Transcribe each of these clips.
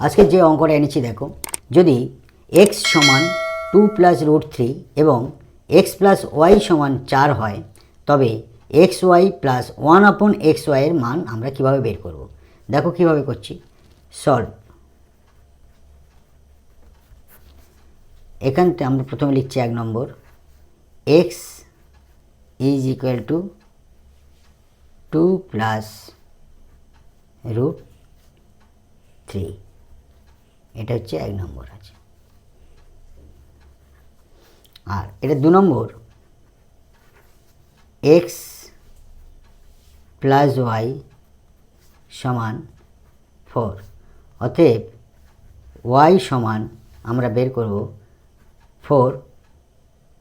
আজকে যে অঙ্কটা এনেছি দেখো, যদি এক্স সমান টু প্লাস রুট থ্রি এবং এক্স প্লাস ওয়াই সমান চার হয়, তবে X Y plus one upon X ওয়াইয়ের মান আমরা কীভাবে বের করব? দেখো কীভাবে করছি। সলভ এখানতে আমরা প্রথমে লিখছি এক number X is equal to two plus root three এটা হচ্ছে এক নম্বর আছে। আর এটা দু নম্বর এক্স প্লাস ওয়াই সমান ফোর অতএব ওয়াই সমান আমরা বের করব ফোর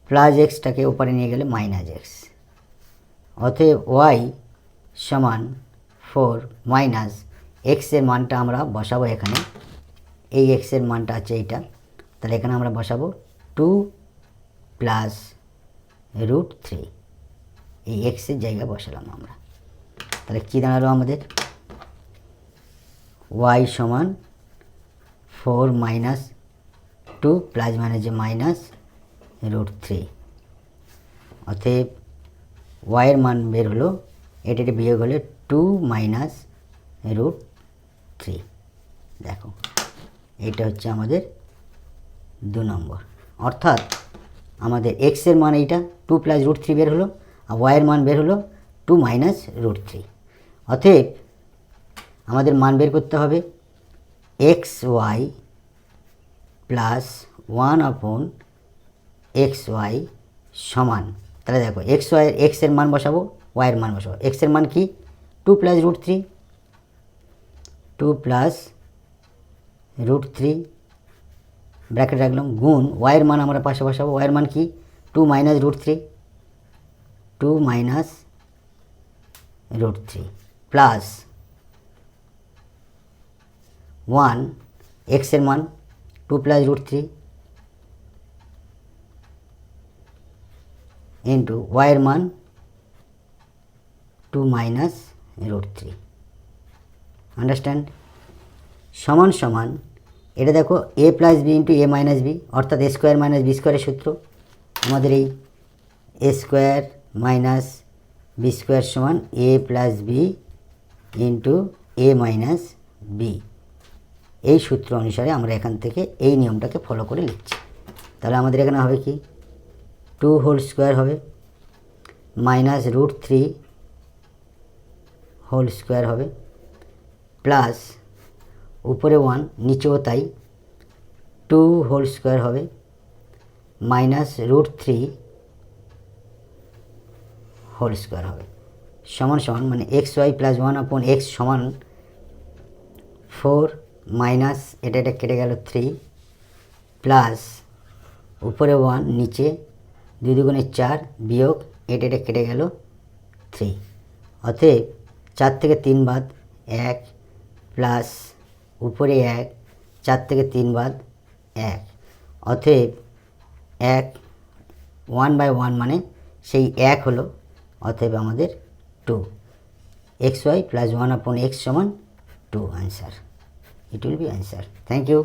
প্লাস এক্সটাকে ওপারে নিয়ে গেলে মাইনাস এক্স অতএব ওয়াই সমান ফোর মাইনাস এক্সের মানটা আমরা বসাবো এখানে। এই এক্সের মানটা আছে এইটা। তাহলে এখানে আমরা বসাবো টু প্লাস রুট থ্রি এই এক্সের জায়গায় বসালাম আমরা। তাহলে কী দাঁড়াল আমাদের? ওয়াই সমান ফোর মাইনাস টু প্লাস মানে যে মাইনাস রুট থ্রি অতএব ওয়াইয়ের মান বের হলো এটা এটা বিয়োগ হলে টু মাইনাস রুট থ্রি দেখো। এটা হচ্ছে আমাদের দু নম্বর। অর্থাৎ আমাদের এক্সের মান এইটা টু প্লাস রুট থ্রি বের হলো, আর ওয়াইয়ের মান বের হলো টু মাইনাস রুট থ্রি অতএব আমাদের মান বের করতে হবে X Y plus one upon X Y সমান। তাহলে দেখো এক্স ওয়াই এক্সের মান বসাবো ওয়াইয়ের মান বসাবো। এক্সের মান কি? Two plus root three two plus root three bracket রাখলাম, গুণ ওয়াইয়ের মান আমরা পাশে বসাবো ওয়াইয়ের মান কি? Two minus root three two minus root three plus one এক্সের মান two plus root three into ওয়াইয়ের মান two minus root three understand সমান সমান, এটা দেখো A plus B into A minus B অর্থাৎ এ স্কোয়ার মাইনাস বি স্কোয়ারের সূত্র। আমাদের এই A square minus B square সমান A plus B into A minus B এই সূত্র অনুসারে আমরা এখান থেকে এই নিয়মটাকে ফলো করে লিখছি তাহলে আমাদের এখানে হবে কি? টু হোল স্কোয়ার হবে minus root three whole square হবে প্লাস উপরে ওয়ান নিচেও তাই। টু হোল স্কোয়ার হবে। Minus root three whole square হবে। সমান সমান মানে X Y plus one upon X সমান ফোর মাইনাস এটা এটা কেটে গেল থ্রি প্লাস উপরে ওয়ান নিচে দুই দুগুণে চার বিয়োগ, এটা এটা কেটে গেল থ্রি অতএব চার থেকে তিন বাদ এক প্লাস উপরে এক, চার থেকে তিন বাদ এক। অতএব এক ওয়ান বাই ওয়ান মানে সেই এক হলো, অতএব আমাদের two X Y plus one upon X সমান two answer it will be answer thank you